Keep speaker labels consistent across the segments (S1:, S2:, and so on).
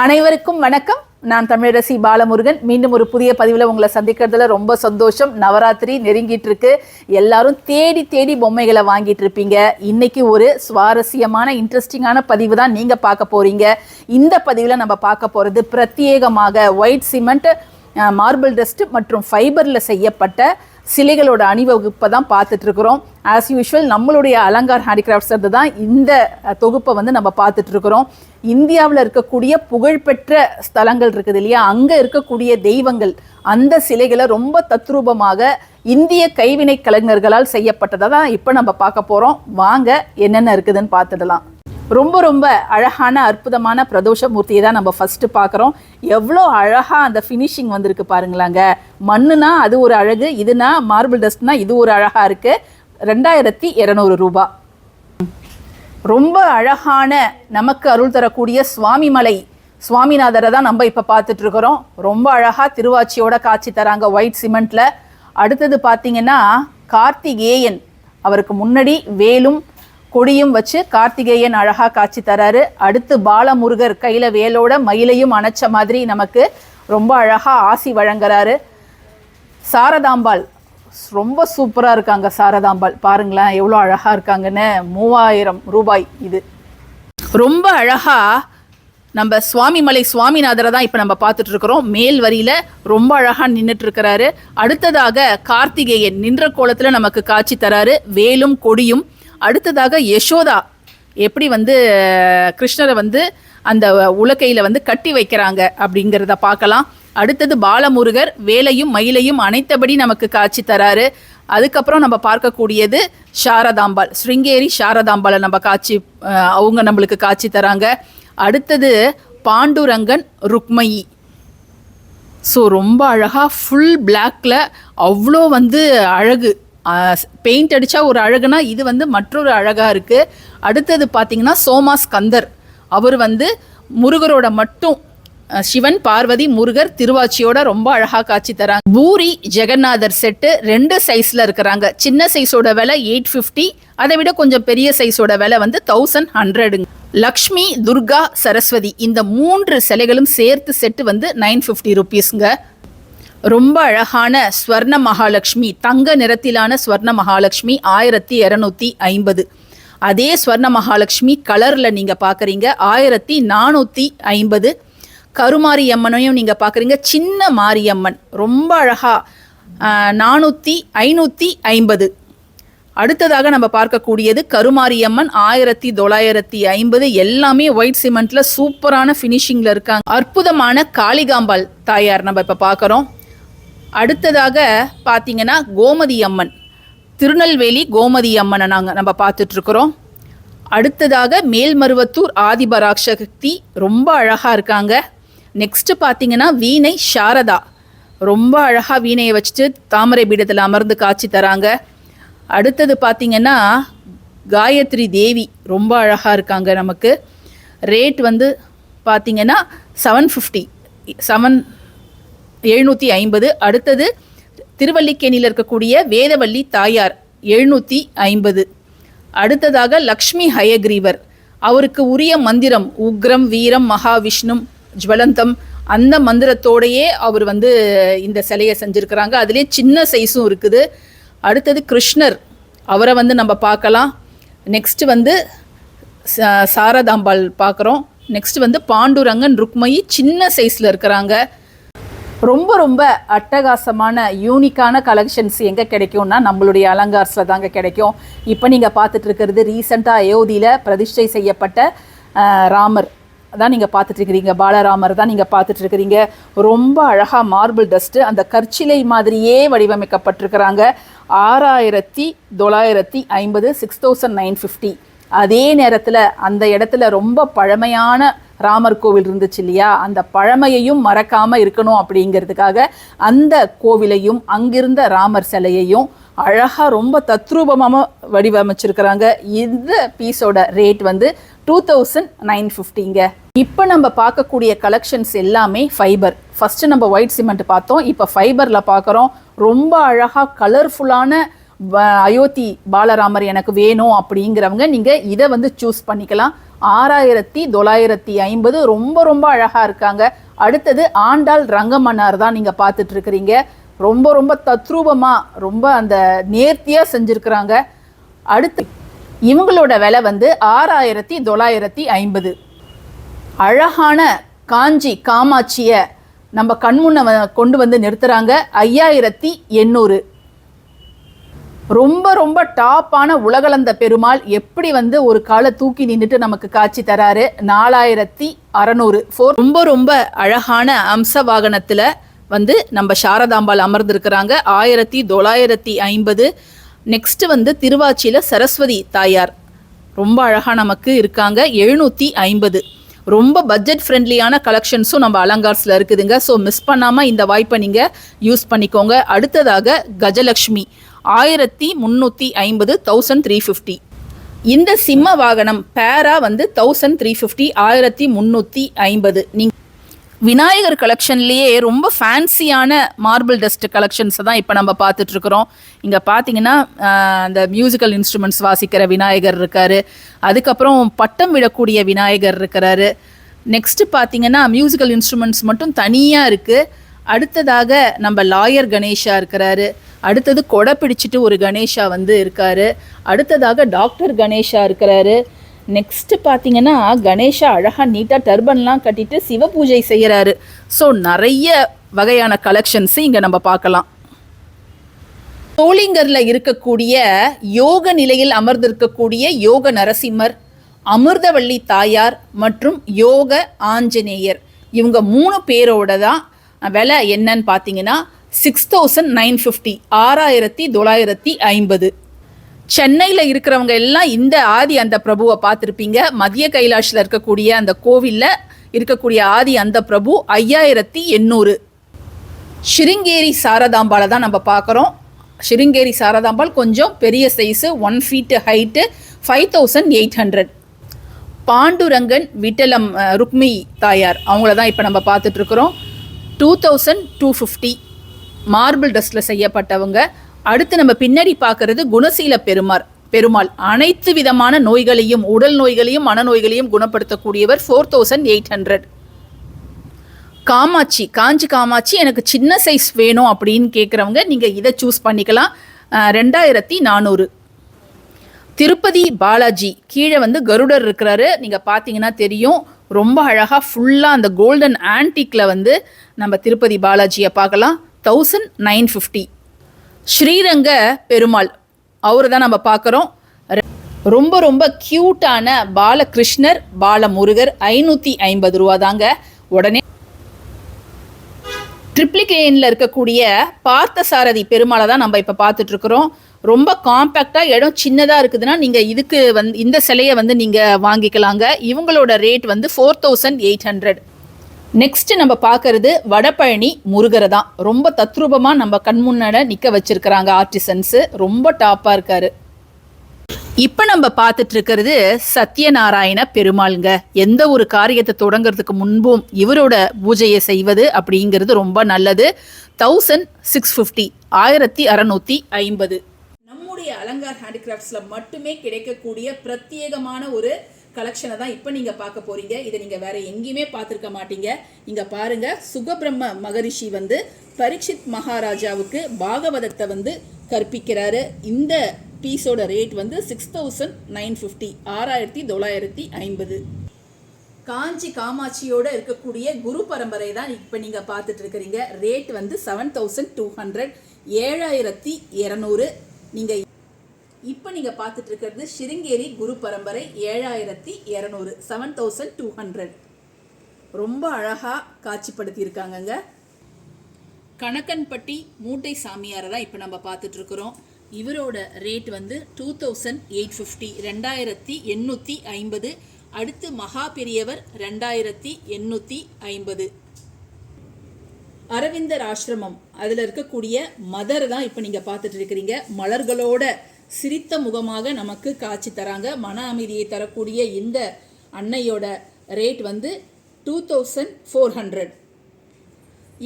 S1: அனைவருக்கும் வணக்கம். நான் தமிழரசி பாலமுருகன். மீண்டும் ஒரு புதிய பதிவில் உங்களை சந்திக்கிறதுல ரொம்ப சந்தோஷம். நவராத்திரி நெருங்கிட்டு இருக்கு. எல்லாரும் தேடி தேடி பொம்மைகளை வாங்கிட்டு இருப்பீங்க. இன்னைக்கு ஒரு சுவாரஸ்யமான இன்ட்ரெஸ்டிங்கான பதிவு தான் நீங்க பார்க்க போறீங்க. இந்த பதிவில் நம்ம பார்க்க போறது பிரத்யேகமாக ஒயிட் சிமெண்ட் மார்பிள் டஸ்ட் மற்றும் ஃபைபரில் செய்யப்பட்ட சிலைகளோட அணிவகுப்பை தான் பார்த்துட்டு இருக்கிறோம் ஆஸ் யூஷுவல் நம்மளுடைய அலங்கார் ஹேண்டிகிராஃப்ட்ஸ் தான் இந்த தொகுப்பை வந்து நம்ம பார்த்துட்டு இருக்கிறோம் இந்தியாவில் இருக்கக்கூடிய புகழ்பெற்ற ஸ்தலங்கள் இருக்குது இல்லையா? அங்கே இருக்கக்கூடிய தெய்வங்கள் அந்த சிலைகளை ரொம்ப தத்ரூபமாக இந்திய கைவினை கலைஞர்களால் செய்யப்பட்டதை தான் இப்போ நம்ம பார்க்க போகிறோம் வாங்க என்னென்ன இருக்குதுன்னு பார்த்துடலாம். ரொம்ப ரொம்ப அழகான அற்புதமான பிரதோஷ மூர்த்தியை தான் நம்ம ஃபஸ்ட்டு பார்க்குறோம். எவ்வளோ அழகாக அந்த ஃபினிஷிங் வந்திருக்கு பாருங்களாங்க. மண்ணுனா அது ஒரு அழகு இதுனா மார்பிள் டஸ்ட்னா இது ஒரு அழகாக இருக்குது ரெண்டாயிரத்தி இரநூறு ரூபா. ரொம்ப அழகான நமக்கு அருள் தரக்கூடிய சுவாமிமலை சுவாமிநாதரை தான் நம்ம இப்போ பார்த்துட்டு இருக்கிறோம். ரொம்ப அழகாக திருவாச்சியோட காட்சி தராங்க ஒயிட் சிமெண்ட்டில் அடுத்தது பார்த்தீங்கன்னா கார்த்திகேயன். அவருக்கு முன்னாடி வேலும் கொடியும் வச்சு கார்த்திகேயன் அழகா காட்சி தராரு. அடுத்து பாலமுருகர் கையில வேலோட மயிலையும் அணைச்ச மாதிரி நமக்கு ரொம்ப அழகா ஆசி வழங்குறாரு. சாரதாம்பாள் ரொம்ப சூப்பராக இருக்காங்க சாரதாம்பாள். பாருங்களேன் எவ்வளோ அழகாக இருக்காங்கன்னு. மூவாயிரம் ரூபாய் இது. ரொம்ப அழகாக நம்ம சுவாமிமலை சுவாமிநாதரை தான் இப்போ நம்ம பார்த்துட்டு இருக்கிறோம். மேல் வரியில் ரொம்ப அழகாக நின்றுட்டு இருக்கிறாரு. அடுத்ததாக கார்த்திகேயன் நின்ற கோலத்தில் நமக்கு காட்சி தராரு. வேலும் கொடியும் அடுத்ததாக யசோதா. எப்படி வந்து கிருஷ்ணரை வந்து அந்த உலக்கையில் வந்து கட்டி வைக்கிறாங்க அப்படிங்கிறத பார்க்கலாம். அடுத்தது பாலமுருகர் வேலையும் மயிலையும் அனைத்தபடி நமக்கு காட்சி தராரு. அதுக்கப்புறம் நம்ம பார்க்கக்கூடியது சாரதாம்பாள். ஸ்ருங்கேரி சாரதாம்பாளை நம்ம காட்சி அவங்க நம்மளுக்கு காட்சி தராங்க. அடுத்தது பாண்டுரங்கன் ருக்மயி. ஸோ ரொம்ப அழகாக ஃபுல் பிளாக்ல அவ்வளோ வந்து அழகு. பெயிண்ட் அடித்தா ஒரு அழகுனா இது வந்து மற்றொரு அழகாக இருக்குது அடுத்தது பார்த்திங்கன்னா சோமா ஸ்கந்தர். அவர் வந்து முருகரோட மட்டும் சிவன் பார்வதி முருகர் திருவாச்சியோட ரொம்ப அழகாக காட்சி தராங்க. பூரி ஜெகநாதர் செட்டு ரெண்டு சைஸில் இருக்கிறாங்க. சின்ன சைஸோட விலை எயிட் ஃபிஃப்டி அதை விட கொஞ்சம் பெரிய சைஸோட விலை வந்து தௌசண்ட் ஹண்ட்ரடுங்க லக்ஷ்மி துர்கா சரஸ்வதி இந்த மூன்று சிலைகளும் சேர்த்து செட்டு வந்து நைன் ஃபிஃப்டி ருபீஸ்ங்க ரொம்ப அழகான ஸ்வர்ண மகாலட்சுமி தங்க நிறத்திலான ஸ்வர்ண மகாலட்சுமி ஆயிரத்தி இரநூத்தி ஐம்பது. அதே ஸ்வர்ண மகாலட்சுமி கலரில் நீங்கள் பார்க்குறீங்க ஆயிரத்தி நானூற்றி ஐம்பது. கருமாரியம்மனையும் நீங்கள் பார்க்குறீங்க சின்ன மாரியம்மன் ரொம்ப அழகாக நானூற்றி ஐநூற்றி ஐம்பது. அடுத்ததாக நம்ம பார்க்கக்கூடியது கருமாரியம்மன் ஆயிரத்தி தொள்ளாயிரத்தி ஐம்பது. எல்லாமே ஒயிட் சிமெண்ட்ல சூப்பரான ஃபினிஷிங்ல இருக்காங்க. அற்புதமான காளிகாம்பாள் தாயார் நம்ம இப்ப பார்க்குறோம் அடுத்ததாக பார்த்தீங்கன்னா கோமதி அம்மன். திருநெல்வேலி கோமதி அம்மனை நாங்கள் நம்ம பார்த்துட்ருக்குறோம். அடுத்ததாக மேல்மருவத்தூர் ஆதிபராக்ஷக்தி ரொம்ப அழகாக இருக்காங்க. நெக்ஸ்ட்டு பார்த்தீங்கன்னா வீணை சாரதா. ரொம்ப அழகாக வீணையை வச்சுட்டு தாமரை பீடத்தில் அமர்ந்து காட்சி தராங்க. அடுத்தது பார்த்திங்கன்னா காயத்ரி தேவி ரொம்ப அழகாக இருக்காங்க நமக்கு. ரேட் வந்து பார்த்திங்கன்னா செவன் ஃபிஃப்டி செவன் எழுநூற்றி ஐம்பது. அடுத்தது திருவல்லிக்கேணியில் இருக்கக்கூடிய வேதவல்லி தாயார் எழுநூற்றி ஐம்பது. அடுத்ததாக லக்ஷ்மி ஹயக்ரீவர். அவருக்கு உரிய மந்திரம் உக்ரம் வீரம் மகாவிஷ்ணும் ஜுவலந்தம் அந்த மந்திரத்தோடையே அவர் வந்து இந்த சிலையை செஞ்சுருக்கிறாங்க. அதிலே சின்ன சைஸும் இருக்குது. அடுத்தது கிருஷ்ணர். அவரை வந்து நம்ம பார்க்கலாம். நெக்ஸ்ட் வந்து சாரதாம்பாள் பார்க்குறோம். நெக்ஸ்ட் வந்து பாண்டுரங்கன் ருக்மயி சின்ன சைஸில் இருக்கிறாங்க. ரொம்ப ரொம்ப அட்டகாசமான யூனிக்கான கலெக்ஷன்ஸ் எங்கே கிடைக்கும்னா நம்மளுடைய அலங்கார்ஸில் தாங்க கிடைக்கும். இப்போ நீங்கள் பார்த்துட்டு இருக்கிறது ரீசெண்டாக அயோத்தியில் பிரதிஷ்டை செய்யப்பட்ட ராமர். தான் நீங்கள் பார்த்துட்ருக்கிறீங்க பாலராமர் தான் நீங்கள் பார்த்துட்ருக்கிறீங்க ரொம்ப அழகாக மார்பிள் டஸ்ட்டு அந்த கற்சிலை மாதிரியே வடிவமைக்கப்பட்டிருக்கிறாங்க. ஆறாயிரத்தி தொள்ளாயிரத்தி ஐம்பது சிக்ஸ் தௌசண்ட் நைன் ஃபிஃப்டி அதே நேரத்தில் அந்த இடத்துல ரொம்ப பழமையான ராமர் கோவில் இருந்துச்சு இல்லையா? அந்த பழமையையும் மறக்காம இருக்கணும் அப்படிங்கிறதுக்காக அந்த கோவிலையும் அங்கிருந்த ராமர் சிலையையும் அழகாக ரொம்ப தத்ரூபமாக வடிவமைச்சிருக்கிறாங்க. இந்த பீஸோட ரேட் வந்து டூ தௌசண்ட் நைன் ஃபிஃப்டிங்க இப்போ நம்ம பார்க்கக்கூடிய கலெக்ஷன்ஸ் எல்லாமே ஃபைபர் ஃபஸ்ட்டு நம்ம ஒயிட் சிமெண்ட் பார்த்தோம். இப்போ ஃபைபரில் பார்க்குறோம். ரொம்ப அழகாக கலர்ஃபுல்லான வ- அயோத்தி பாலராமர் எனக்கு வேணும் அப்படிங்கிறவங்க நீங்கள் இதை வந்து சூஸ் பண்ணிக்கலாம். ஆறாயிரத்தி தொள்ளாயிரத்தி ஐம்பது ரொம்ப ரொம்ப அழகாக இருக்காங்க. அடுத்தது ஆண்டாள் ரங்கமன்னார் தான் நீங்கள் பார்த்துட்டு இருக்கிறீங்க. ரொம்ப ரொம்ப தத்ரூபமாக ரொம்ப அந்த நேர்த்தியாக செஞ்சுருக்கிறாங்க. அடுத்து இவங்களோட விலை வந்து ஆறாயிரத்தி தொள்ளாயிரத்தி ஐம்பது. அழகான காஞ்சி காமாட்சியை நம்ம கண்முன்ன கொண்டு வந்து நிறுத்துறாங்க. ஐயாயிரத்தி எண்ணூறு. ரொம்ப ரொம்ப டாப்பான உலகளந்த பெருமாள் எப்படி வந்து ஒரு காலை தூக்கி நின்றுட்டு நமக்கு காட்சி தராரு? நாலாயிரத்தி அறநூறு. ஃபோர் ரொம்ப ரொம்ப அழகான அம்ச வாகனத்தில் வந்து நம்ம சாரதாம்பாள் அமர்ந்திருக்கிறாங்க. ஆயிரத்தி தொள்ளாயிரத்தி ஐம்பது. நெக்ஸ்ட் வந்து திருவாச்சியில் சரஸ்வதி தாயார். ரொம்ப அழகாக நமக்கு இருக்காங்க. எழுநூற்றி ஐம்பது. ரொம்ப பட்ஜெட் ஃப்ரெண்ட்லியான கலெக்ஷன்ஸும் நம்ம அலங்கார்ஸில் இருக்குதுங்க. ஸோ மிஸ் பண்ணாமல் இந்த வாய்ப்பை நீங்கள் யூஸ் பண்ணிக்கோங்க. அடுத்ததாக கஜலக்ஷ்மி ஆயிரத்தி முந்நூற்றி ஐம்பது தௌசண்ட் த்ரீ ஃபிஃப்டி இந்த சிம்ம வாகனம் பேரா வந்து தௌசண்ட் த்ரீ ஃபிஃப்டி ஆயிரத்தி முந்நூற்றி ஐம்பது. நீங்கள் விநாயகர் கலெக்ஷன்லேயே ரொம்ப ஃபேன்சியான மார்பிள் டஸ்ட் கலெக்ஷன்ஸை தான் இப்போ நம்ம பார்த்துட்ருக்குறோம் இங்கே பார்த்தீங்கன்னா அந்த மியூசிக்கல் இன்ஸ்ட்ருமெண்ட்ஸ் வாசிக்கிற விநாயகர் இருக்காரு. அதுக்கப்புறம் பட்டம் விடக்கூடிய விநாயகர் இருக்கிறாரு. நெக்ஸ்ட் பார்த்தீங்கன்னா மியூசிக்கல் இன்ஸ்ட்ருமெண்ட்ஸ் மட்டும் தனியாக இருக்குது அடுத்ததாக நம்ம லாயர் கணேஷா இருக்கிறாரு. அடுத்தது கொடை பிடிச்சிட்டு ஒரு கணேஷா வந்து இருக்காரு. அடுத்ததாக டாக்டர் கணேஷா இருக்கிறாரு. நெக்ஸ்ட் பார்த்தீங்கன்னா கணேஷா அழகாக நீட்டாக டர்பன்லாம் கட்டிட்டு சிவ பூஜை செய்கிறாரு ஸோ நிறைய வகையான கலெக்ஷன்ஸ் இங்கே நம்ம பார்க்கலாம். சோளிங்கர்ல இருக்கக்கூடிய யோக நிலையில் அமர்ந்திருக்கக்கூடிய யோக நரசிம்மர் அமிர்தவள்ளி தாயார் மற்றும் யோக ஆஞ்சநேயர். இவங்க மூணு பேரோட தான் விலை என்னன்னு பார்த்தீங்கன்னா சிக்ஸ் தௌசண்ட் நைன் ஃபிஃப்டி ஆறாயிரத்தி தொள்ளாயிரத்தி ஐம்பது. சென்னையில் இருக்கிறவங்க எல்லாம் இந்த ஆதி அந்த பிரபுவை பார்த்துருப்பீங்க. மத்திய கைலாஷில் இருக்கக்கூடிய அந்த கோவிலில் இருக்கக்கூடிய ஆதி அந்த பிரபு ஐயாயிரத்தி எண்ணூறு. ஷிருங்கேரி சாரதாம்பாளை தான் நம்ம பார்க்குறோம். ஷிருங்கேரி சாரதாம்பாள் கொஞ்சம் பெரிய size one feet height five thousand eight hundred Pandurangan Vittalam Rukmi தாயார் அவங்கள தான் இப்போ நம்ம பார்த்துட்ருக்குறோம் two thousand two fifty marble டஸ்டில் செய்யப்பட்டவங்க அடுத்து நம்ம பின்னாடி பார்க்கறது குணசீல பெருமாள். பெருமாள் அனைத்து விதமான நோய்களையும் உடல் நோய்களையும் மனநோய்களையும் குணப்படுத்தக்கூடியவர் four thousand eight hundred Kamakshi Kanchi Kamakshi எனக்கு சின்ன சைஸ் வேணும் அப்படின்னு கேட்குறவங்க நீங்கள் இதை சூஸ் பண்ணிக்கலாம். ரெண்டாயிரத்தி நானூறு. திருப்பதி பாலாஜி. கீழே வந்து கருடர் இருக்கிறாரு. நீங்கள் பார்த்தீங்கன்னா தெரியும். ரொம்ப அழகாக ஃபுல்லாக அந்த கோல்டன் ஆன்டிக்கில் வந்து நம்ம திருப்பதி பாலாஜியை பார்க்கலாம். Thousand nine fifty Sriranga Perumal. அவரை தான் நம்ம பார்க்குறோம். ரொம்ப ரொம்ப க்யூட்டான பாலகிருஷ்ணர் பாலமுருகர் ஐநூற்றி ஐம்பது ரூபா தாங்க உடனே ட்ரிப்ளிகேனில் இருக்கக்கூடிய பார்த்தசாரதி பெருமாளை தான் நம்ம இப்போ பார்த்துட்ருக்குறோம் ரொம்ப காம்பேக்டாக இடம் சின்னதாக இருக்குதுன்னா நீங்கள் இதுக்கு வந்து இந்த சிலையை வந்து நீங்கள் வாங்கிக்கலாங்க. இவங்களோட ரேட் வந்து four thousand eight hundred next நம்ம பார்க்கறது வடபழனி முருகரை தான். ரொம்ப தத்ரூபமாக நம்ம கண் முன்னாடி நிற்க வச்சிருக்கிறாங்க ஆர்டிசன்ஸு ரொம்ப டாப்பாக இருக்காரு. இப்போ நம்ம பார்த்துட்டு இருக்கிறது சத்யநாராயண பெருமாளுங்க. எந்த ஒரு காரியத்தை தொடங்குறதுக்கு முன்பும் இவரோட பூஜையை செய்வது அப்படிங்கிறது ரொம்ப நல்லது. தௌசண்ட் சிக்ஸ் ஃபிஃப்டி ஆயிரத்தி அறநூற்றி ஐம்பது. நம்முடைய அலங்கார் ஹேண்டிகிராஃப்ட்ஸில் மட்டுமே கிடைக்கக்கூடிய பிரத்யேகமான ஒரு கலெக்ஷனை தான் இப்போ நீங்கள் பார்க்க போறீங்க. இதை நீங்கள் வேற எங்கேயுமே பார்த்துருக்க மாட்டீங்க. இங்கே பாருங்க சுகபிரம்ம மகரிஷி வந்து பரீட்சித் மகாராஜாவுக்கு பாகவதத்தை வந்து கற்பிக்கிறாரு. இந்த பீஸோட ரேட் வந்து சிக்ஸ் தௌசண்ட் நைன் ஃபிஃப்டி ஆறாயிரத்தி தொள்ளாயிரத்தி ஐம்பது. காஞ்சி காமாட்சியோட இருக்கக்கூடிய குரு பரம்பரை தான் இப்போ நீங்கள் பார்த்துட்டு இருக்கிறீங்க. ரேட் வந்து செவன் தௌசண்ட் டூ ஹண்ட்ரட் ஏழாயிரத்தி இரநூறு. நீங்கள் இப்போ நீங்கள் பார்த்துட்டு இருக்கிறது சிருங்கேரி குரு பரம்பரை ஏழாயிரத்தி இரநூறு செவன் தௌசண்ட் டூ ஹண்ட்ரட் ரொம்ப அழகாக காட்சிப்படுத்தியிருக்காங்கங்க. கணக்கன்பட்டி மூட்டை சாமியாரை தான் இப்போ நம்ம பார்த்துட்ருக்குறோம் இவரோட ரேட் வந்து டூ தௌசண்ட் எயிட் ஃபிஃப்டி ரெண்டாயிரத்தி எண்ணூற்றி ஐம்பது. அடுத்து மகா பெரியவர் ரெண்டாயிரத்தி எண்ணூற்றி ஐம்பது. அரவிந்தர் ஆசிரமம் அதில் இருக்கக்கூடிய மதர் தான் இப்போ நீங்கள் பார்த்துட்டு இருக்கிறீங்க. மலர்களோட சிரித்த முகமாக நமக்கு காட்சி தராங்க. மன அமைதியை தரக்கூடிய இந்த அன்னையோட ரேட் வந்து டூ தௌசண்ட் ஃபோர் ஹண்ட்ரட்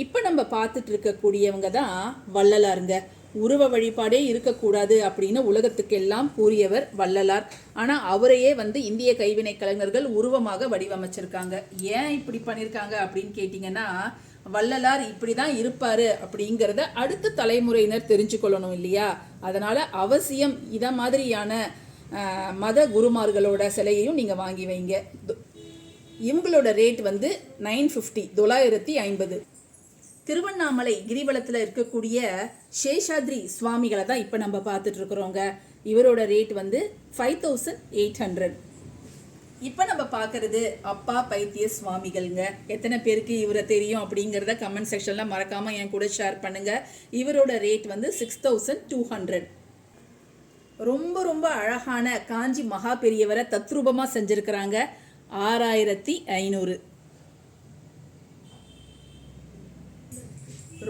S1: இப்போ நம்ம பார்த்துட்டு இருக்கக்கூடியவங்க தான் வள்ளலாருங்க. உருவ வழிபாடே இருக்கக்கூடாது அப்படின்னு உலகத்துக்கெல்லாம் கூறியவர் வள்ளலார். ஆனால் அவரையே வந்து இந்திய கைவினை கலைஞர்கள் உருவமாக வடிவமைச்சிருக்காங்க. ஏன் இப்படி பண்ணியிருக்காங்க அப்படின்னு கேட்டிங்கன்னா வள்ளலார் இப்படி தான் இருப்பார் அப்படிங்கிறத அடுத்த தலைமுறையினர் தெரிஞ்சுக்கொள்ளணும் இல்லையா? அதனால் அவசியம் இதை மாதிரியான மத குருமார்களோட சிலையையும் நீங்கள் வாங்கி வைங்க. இவங்களோட ரேட் வந்து நைன் ஃபிஃப்டி தொள்ளாயிரத்தி ஐம்பது. திருவண்ணாமலை கிரிவலத்தில் இருக்கக்கூடிய சேஷாத்ரி சுவாமிகளை தான் இப்போ நம்ம பார்த்துட்ருக்குறோங்க இவரோட ரேட் வந்து ஃபைவ் தௌசண்ட் எயிட் ஹண்ட்ரட் இப்போ நம்ம பார்க்கறது அப்பா பைத்திய சுவாமிகள்ங்க எத்தனை பேருக்கு இவரை தெரியும் அப்படிங்கிறத கமெண்ட் செக்ஷனில் மறக்காமல் என் கூட ஷேர் பண்ணுங்கள் இவரோட ரேட் வந்து சிக்ஸ் தௌசண்ட் டூ ஹண்ட்ரட் ரொம்ப ரொம்ப அழகான காஞ்சி மகா பெரியவரை தத்ரூபமாக செஞ்சுருக்கிறாங்க. ஆறாயிரத்தி ஐநூறு.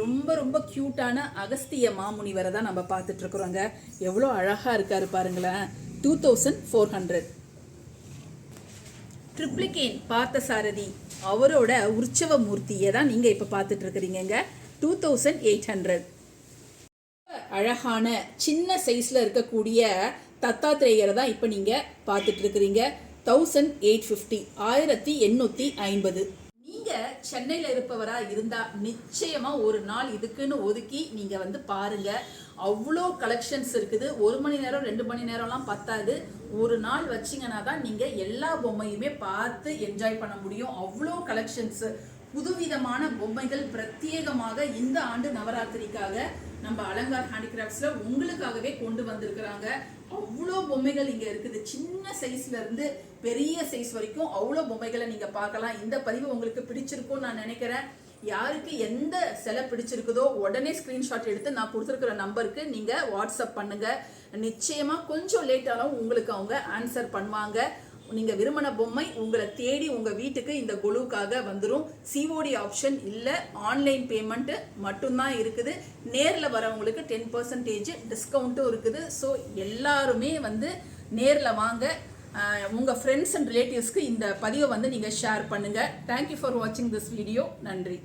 S1: ரொம்ப ரொம்ப க்யூட்டான அகஸ்திய மாமுனிவரை தான் நம்ம பார்த்துட்ருக்குறோங்க எவ்வளோ அழகாக இருக்காரு பாருங்களேன். Two thousand four hundred Triplicane Parthasarathy அவரோட உற்சவ மூர்த்தியை தான் நீங்கள் இப்போ பார்த்துட்டு இருக்கிறீங்க டூ தௌசண்ட் எயிட் ஹண்ட்ரட் அழகான சின்ன சைஸில் இருக்கக்கூடிய தத்தாத்திரேயரை தான் இப்போ நீங்கள் பார்த்துட்டு இருக்கிறீங்க தௌசண்ட் எயிட் ஃபிஃப்டி ஆயிரத்தி எண்ணூற்றி ஐம்பது. நீங்கள் சென்னையில் இருப்பவராக இருந்தால் நிச்சயமாக ஒரு நாள் இதுக்குன்னு ஒதுக்கி நீங்கள் வந்து பாருங்கள் அவ்வளோ கலெக்ஷன்ஸ் இருக்குது. ஒரு மணி நேரம் ரெண்டு மணி நேரம்லாம் பத்தாது. ஒரு நாள் வச்சிங்கன்னா தான் நீங்கள் எல்லா பொம்மையுமே பார்த்து என்ஜாய் பண்ண முடியும். அவ்வளோ கலெக்ஷன்ஸு புதுவிதமான பொம்மைகள் பிரத்யேகமாக இந்த ஆண்டு நவராத்திரிக்காக நம்ம அலங்கார் ஹேண்டிகிராஃப்ட்ஸில் உங்களுக்காகவே கொண்டு வந்திருக்கிறாங்க. அவ்வளோ பொம்மைகள் இங்கே இருக்குது. சின்ன சைஸ்லேருந்து பெரிய சைஸ் வரைக்கும் அவ்வளோ பொம்மைகளை நீங்கள் பார்க்கலாம். இந்த பதிவு உங்களுக்கு பிடிச்சிருக்கும்னு நான் நினைக்கிறேன். யாருக்கு எந்த சிலை பிடிச்சிருக்குதோ உடனே ஸ்க்ரீன்ஷாட் எடுத்து நான் கொடுத்துருக்குற நம்பருக்கு நீங்கள் வாட்ஸ்அப் பண்ணுங்கள் நிச்சயமாக கொஞ்சம் லேட்டாலும் உங்களுக்கு அவங்க ஆன்சர் பண்ணுவாங்க. நீங்கள் விரும்பின பொம்மை உங்களை தேடி உங்கள் வீட்டுக்கு இந்த குழுவுக்காக வந்துடும் சிஓடி ஆப்ஷன் இல்லை ஆன்லைன் பேமெண்ட்டு மட்டும்தான் இருக்குது. நேரில் வரவங்களுக்கு டென் பர்சன்டேஜ் டிஸ்கவுண்ட்டும் இருக்குது. ஸோ எல்லாருமே வந்து நேரில் வாங்க. உங்கள் ஃப்ரெண்ட்ஸ் அண்ட் ரிலேட்டிவ்ஸ்க்கு இந்த பதிவை வந்து நீங்கள் ஷேர் பண்ணுங்கள் தேங்க்யூ ஃபார் வாட்சிங் திஸ் வீடியோ நன்றி.